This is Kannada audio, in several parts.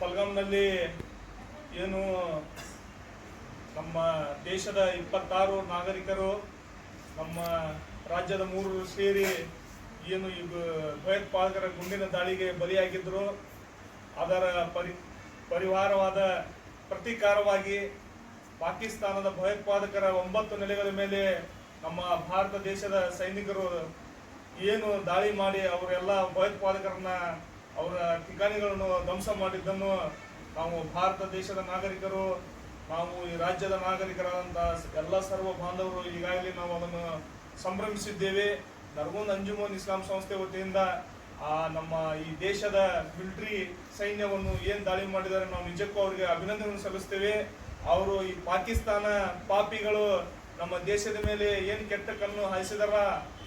ಪಲ್ಗಾಮ್ನಲ್ಲಿ ಏನು ನಮ್ಮ ದೇಶದ ಇಪ್ಪತ್ತಾರು ನಾಗರಿಕರು, ನಮ್ಮ ರಾಜ್ಯದ ಮೂರು ಸೇರಿ ಏನು ಈ ಭಯೋತ್ಪಾದಕರ ಗುಂಡಿನ ದಾಳಿಗೆ ಬಲಿಯಾಗಿದ್ದರು ಅದರ ಪರಿ, ಪರಿವಾರವಾದ ಪ್ರತೀಕಾರವಾಗಿ ಪಾಕಿಸ್ತಾನದ ಭಯೋತ್ಪಾದಕರ ಒಂಬತ್ತು ನೆಲೆಗಳ ಮೇಲೆ ನಮ್ಮ ಭಾರತ ದೇಶದ ಸೈನಿಕರು ಏನು ದಾಳಿ ಮಾಡಿ ಅವರೆಲ್ಲ ಭಯೋತ್ಪಾದಕರನ್ನ ಅವರ ಠಿಕಾಣಿಗಳನ್ನು ಧ್ವಂಸ ಮಾಡಿದ್ದನ್ನು ನಾವು ಭಾರತ ದೇಶದ ನಾಗರಿಕರು, ನಾವು ಈ ರಾಜ್ಯದ ನಾಗರಿಕರಾದಂತಹ ಎಲ್ಲ ಸರ್ವ ಬಾಂಧವರು ಈಗಾಗಲೇ ನಾವು ಅದನ್ನು ಸಂಭ್ರಮಿಸಿದ್ದೇವೆ. ನರಗುಂದ್ ಅಂಜುಮೋನ್ ಇಸ್ಲಾಂ ಸಂಸ್ಥೆ ವತಿಯಿಂದ ಆ ನಮ್ಮ ಈ ದೇಶದ ಮಿಲಿಟರಿ ಸೈನ್ಯವನ್ನು ಏನ್ ದಾಳಿ ಮಾಡಿದ್ದಾರೆ ನಾವು ನಿಜಕ್ಕೂ ಅವರಿಗೆ ಅಭಿನಂದನೆ ಸಲ್ಲಿಸ್ತೇವೆ. ಅವರು ಈ ಪಾಕಿಸ್ತಾನ ಪಾಪಿಗಳು ನಮ್ಮ ದೇಶದ ಮೇಲೆ ಏನು ಕೆಟ್ಟ ಕಣ್ಣು ಹಾಯಿಸಿದಾರ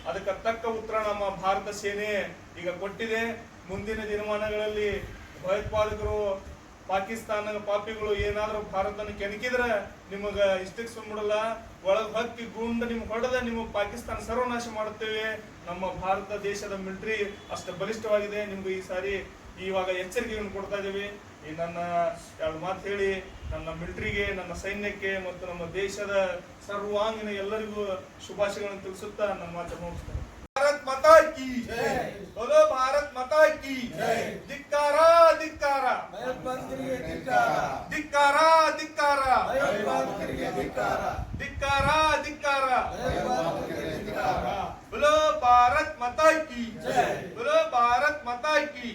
ಅದಕ್ಕೆ ತಕ್ಕ ಉತ್ತರ ನಮ್ಮ ಭಾರತ ಸೇನೆ ಈಗ ಕೊಟ್ಟಿದೆ. ಮುಂದಿನ ದಿನಮಾನಗಳಲ್ಲಿ ಭಯೋತ್ಪಾದಕರು, ಪಾಕಿಸ್ತಾನ ಪಾಪಿಗಳು ಏನಾದರೂ ಭಾರತನ ಕೆಣಕಿದ್ರೆ ನಿಮಗೆ ಇಷ್ಟಕ್ಕೆ ಸುಮ್ಮಡಲ್ಲ ಒಳಗೆ ಹಕ್ಕಿ ಗುಂಡ ನಿಮ್ಗೆ ಹೊಡೆದ ನಿಮ್ಮ ಪಾಕಿಸ್ತಾನ ಸರ್ವನಾಶ ಮಾಡುತ್ತೇವೆ. ನಮ್ಮ ಭಾರತ ದೇಶದ ಮಿಲಿಟರಿ ಅಷ್ಟು ಬಲಿಷ್ಠವಾಗಿದೆ. ನಿಮ್ಗೆ ಈ ಸಾರಿ ಇವಾಗ ಎಚ್ಚರಿಕೆಯನ್ನು ಕೊಡ್ತಾ ಇದ್ದೀವಿ. ಈ ನನ್ನ ಎರಡು ಮಾತು ಹೇಳಿ ನನ್ನ ಮಿಲಿಟರಿಗೆ ನನ್ನ ಸೈನ್ಯಕ್ಕೆ ಮತ್ತು ನಮ್ಮ ದೇಶದ ಸರ್ವಾಂಗೀನ ಎಲ್ಲರಿಗೂ ಶುಭಾಶಯಗಳನ್ನು ತಿಳಿಸುತ್ತಾ ನನ್ನ ಮಾತು ಮುಗಿಸ್ತೇನೆ. ಭಾರತ್ ಮತ ಕಿ ಬೋಲೋ ಭಾರತ್ ಮಾತಾ ಕಿ ಧಿಕ್ಕಾರ ಧಿಕ್ಕಾರ. ಧಿಕ್ಕಾರ. ಧಿಕ್ಕಾರ ಧಿಕ್ಕಾರ. ಧಿಕ್ಕಾರ. ಬೋಲೋ ಭಾರತ್ ಮಾತಾ ಕಿ ಬೋಲೋ ಭಾರತ್ ಮಾತಾ ಕಿ